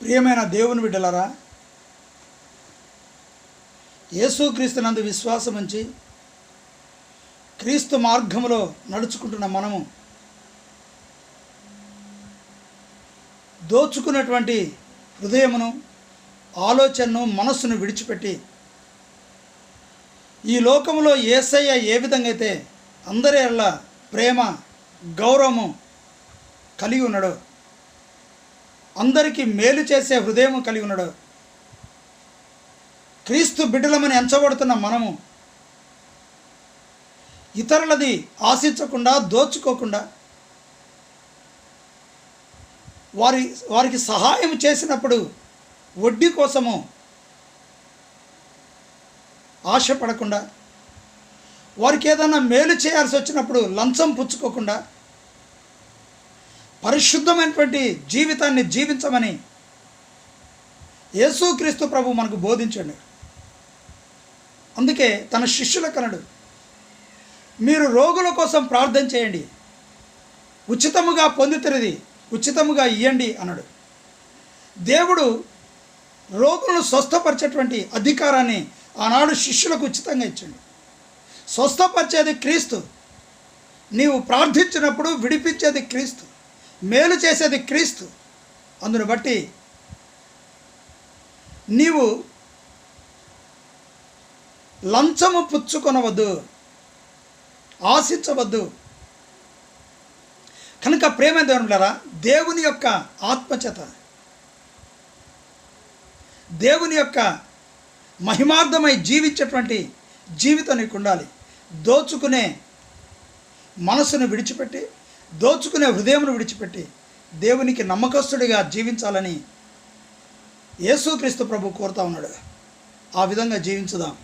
ప్రియమైన దేవుని బిడ్డలరా యేసుక్రీస్తునందు విశ్వాసం ఉంచి క్రీస్తు మార్గంలో నడుచుకుంటున్న మనము దోచుకున్నటువంటి హృదయమును ఆలోచనను మనస్సును విడిచిపెట్టి ఈ లోకంలో ఏసయ్య ఏ విధంగా అయితే అందరి ప్రేమ గౌరవము కలిగి ఉన్నాడో అందరికీ మేలు చేసే హృదయం కలిగి ఉన్నాడు. క్రీస్తు బిడ్డలమని ఎంచబడుతున్న మనము ఇతరులది ఆశించకుండా దోచుకోకుండా వారి వారికి సహాయం చేసినప్పుడు వడ్డీ కోసము ఆశపడకుండా వారికి ఏదైనా మేలు చేయాల్సి వచ్చినప్పుడు లంచం పుచ్చుకోకుండా పరిశుద్ధమైనటువంటి జీవితాన్ని జీవించమని యేసుక్రీస్తు ప్రభు మనకు బోధించండి. అందుకే తన శిష్యుల కనడు మీరు రోగుల కోసం ప్రార్థన చేయండి. ఉచితముగా పొందుతున్నది ఉచితముగా ఇయ్యండి అన్నాడు. దేవుడు రోగులను స్వస్థపరిచేటువంటి అధికారాన్ని ఆనాడు శిష్యులకు ఉచితంగా ఇచ్చండి. స్వస్థపరిచేది క్రీస్తు. నీవు ప్రార్థించినప్పుడు విడిపించేది క్రీస్తు. మేలు చేసేది క్రీస్తు. అందును బట్టి నీవు లంచము పుచ్చుకొనవద్దు ఆశించవద్దు. కనుక ప్రేమ దేవునులారా దేవుని యొక్క ఆత్మచేత దేవుని యొక్క మహిమార్థమై జీవించేటువంటి జీవితం నీకు ఉండాలి దోచుకునే మనసును విడిచిపెట్టి దోచుకునే హృదయమును విడిచిపెట్టి దేవునికి నమ్మకస్తుడిగా జీవించాలని యేసుక్రీస్తు ప్రభు కోరుతా ఉన్నాడు. ఆ విధంగా జీవించుదాం.